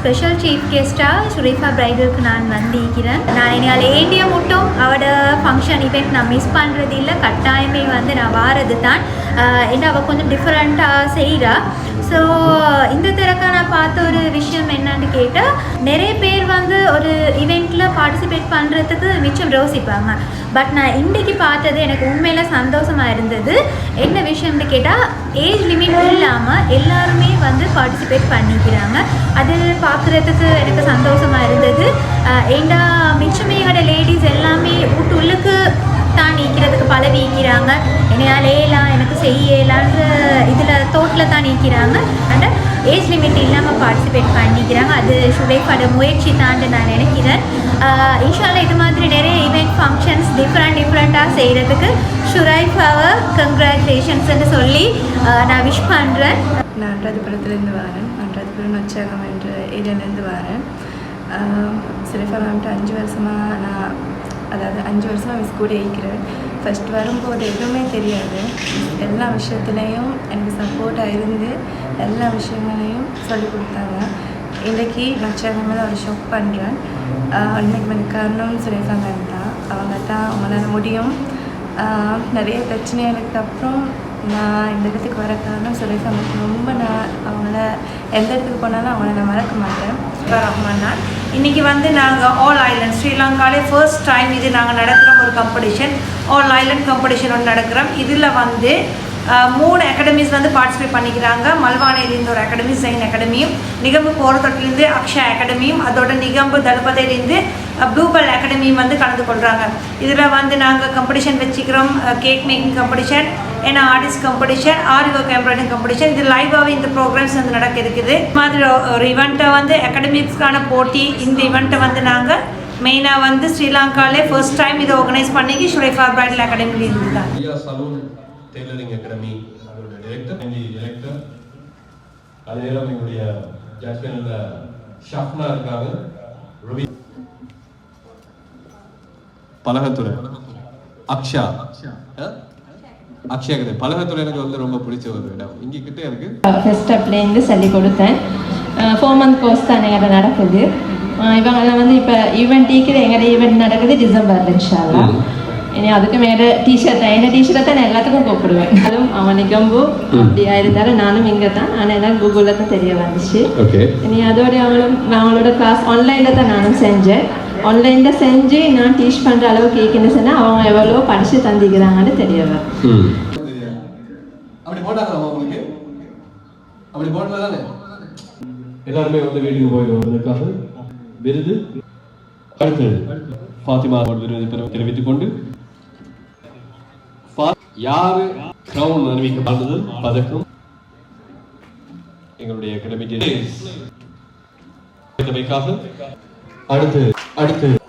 Special chief கெஸ்ட்டாக சுரேஃபா பிரைடலுக்கு நான் வந்திருக்கிறேன் நான் என்னால் ஏண்டிய மட்டும் அவட ஃபங்க்ஷன் இவெண்ட் நான் மிஸ் பண்ணுறது இல்லை கட்டாயமே வந்து நான் வாரது தான் என்ன அவள் கொஞ்சம் டிஃப்ரெண்ட்டாக செய்கிறா ஸோ இந்த திறக்க நான் பார்த்த ஒரு விஷயம் என்னன்னு கேட்டால் நிறைய பேர் வந்து ஒரு இவெண்ட்டில் பார்ட்டிசிபேட் பண்ணுறதுக்கு மிச்சம் யோசிப்பாங்க. பட் நான் இன்றைக்கு பார்த்தது எனக்கு உண்மையில் சந்தோஷமாக இருந்தது. என்ன விஷயம்னு கேட்டால் ஏஜ் லிமிட் இல்லாமல் எல்லாருமே வந்து பார்ட்டிசிபேட் பண்ணிக்கிறாங்க. அது பார்க்குறதுக்கு எனக்கு சந்தோஷமாக இருந்தது. ஏண்டா ஏண்டா மிச்சமேகட லேடிஸ் எல்லாமே வீட்டு உள்ளுக்கு தான் நீக்கிறதுக்கு பழவிக்கிறாங்க என்னையால் ஏலாம் எனக்கு செய்யலான்ற இதில் தோட்டில் தான் நீக்கிறாங்க. அண்ட் ஏஜ் லிமிட் இல்லாமல் பார்ட்டிசிபேட் பண்ணிக்கிறாங்க. அது சுடைப்பட முயற்சி தாண்டு நான் நினைக்கிறேன். ஆஹ் இது மாதிரி நிறைய ஈவெண்ட் ஃபங்க்ஷன்ஸ் டிஃப்ரெண்ட் டிஃப்ரெண்ட்டாக செய்கிறதுக்கு ஷுரைஃபாவை கங்க்ராச்சுலேஷன்ஸ்ன்னு சொல்லி நான் விஷ் பண்ணுறேன் நான் அன்றாதிபுரத்துலேருந்து வரேன். அன்றாதிபுரம் நொச்சாகம் என்ற ஏரியாலேருந்து வரேன். சிறஃபா மேம்கிட்ட அஞ்சு வருஷமாக நான் அதாவது அஞ்சு வருஷமாக மிஸ் கூட இருக்கிறேன் ஃபஸ்ட் வரும்போது எதுவுமே தெரியாது. எல்லா விஷயத்துலேயும் எனக்கு சப்போர்ட்டாக இருந்து எல்லா விஷயங்களையும் சொல்லிக் கொடுத்தாங்க. இன்றைக்கி நொச்சாகம் மேலே ஒரு ஷாப் பண்ணுறேன் இன்னைக்கு வந்து காரணம் சொல்லியிருக்காங்க தான் அவங்க தான் அவங்களால முடியும். நிறைய பிரச்சனைகளுக்கு அப்புறம் நான் இந்த இடத்துக்கு வர காரணம் சொல்லியிருக்காங்க. ரொம்ப நான் அவங்கள எந்த இடத்துக்கு போனாலும் அவங்கள நான் மறக்க மாட்டேன். ரஹ்மான் நான் இன்றைக்கி வந்து நாங்கள் ஆல் ஐலண்ட் ஸ்ரீலங்காலே ஃபர்ஸ்ட் டைம் இது நாங்கள் நடக்கிறோம் ஒரு காம்படிஷன் ஆல் ஐலண்ட் காம்படிஷன் ஒன்று நடக்கிறோம். இதில் வந்து மூணு அகாடமிஸ் வந்து பார்ட்டிசிபேட் பண்ணிக்கிறாங்க. மல்வானையிலேருந்து ஒரு அகாடமி சைன் அகாடமியும் நிகம்பு போரத்தொட்டிலேருந்து அக்ஷயா அகாடமியும் அதோட நிகம்பு தளபதியிலேருந்து ப்ளூபல் அகாடமியும் வந்து கலந்து கொள்கிறாங்க இதில் வந்து நாங்கள் காம்படிஷன் வச்சுக்கிறோம். கேக் மேக்கிங் காம்படிஷன் ஏன்னா artist competition aari work embroiding competition இது லைவாகவே இந்த ப்ரோக்ராம்ஸ் வந்து நடக்க இருக்குது. மாதிரி ஒரு இவெண்ட்டை வந்து அகாடமிக்ஸ்க்கான போட்டி இந்த இவெண்ட்டை வந்து நாங்கள் மெயினாக வந்து ஸ்ரீலங்காலே ஃபர்ஸ்ட் டைம் இதை ஆர்கனைஸ் பண்ணிக்கி ஷுரைஃபா பிரைடல் அகாடமியில் இருந்து தான் டெய்லரிங் அகாடமி அதோட டைரக்டர் டைரக்டர் அதே நேரம் எங்களுடைய ஜட்மெண்ட்ல ஷாஃப்னா இருக்காங்க ரவி. பலகத்துறை. அக்ஷா? அக்ஷயா கிடையாது பலகத்துறை எனக்கு வந்து ரொம்ப பிடிச்ச ஒரு இடம். இங்க கிட்ட இருக்கு ஃபஸ்ட் அப்லேருந்து சொல்லி கொடுத்தேன். ஃபோர் மந்த் கோர்ஸ் தான் எங்கிட்ட நடக்குது. இவங்க வந்து இப்போ ஈவெண்ட் டீக்கிற எங்களோட ஈவெண்ட் நடக்குது டிசம்பர் இன்ஷால்லா இனி அதுக்கு மேலே டிஷர்ட் தான் என்ன டிஷர்ட்டை தான் நான் எல்லாத்துக்கும் கூப்பிடுவேன் அதுவும் அவன் நிகம்பு அப்படியா இருந்தாலும் நானும் இங்கே தான் ஆனால் எல்லாம் கூகுளில் தான் தெரிய வந்துச்சு ஓகே இனி அதோட அவங்களும் அவங்களோட கிளாஸ் ஆன்லைனில் தான் நானும் செஞ்சேன் ஆன்லைனில் செஞ்சு நான் டீச் பண்ணுற அளவுக்கு ஈக்குன்னு சொன்னால் அவங்க எவ்வளோ படித்து தந்திக்கிறாங்கன்னு தெரிய வரும் அப்படி போட்டாங்களா உங்களுக்கு அப்படி போடல தானே எல்லாருமே வந்து வீட்டுக்கு போய் வருவதற்காக விருது அடுத்தது ஃபாத்திமா விருது தெரிவித்துக் கொண்டு யாரு கிரவுன் அறிவிக்கப்பட்டது பதக்கம். எங்களுடைய அகாடமி அடுத்து அடுத்து.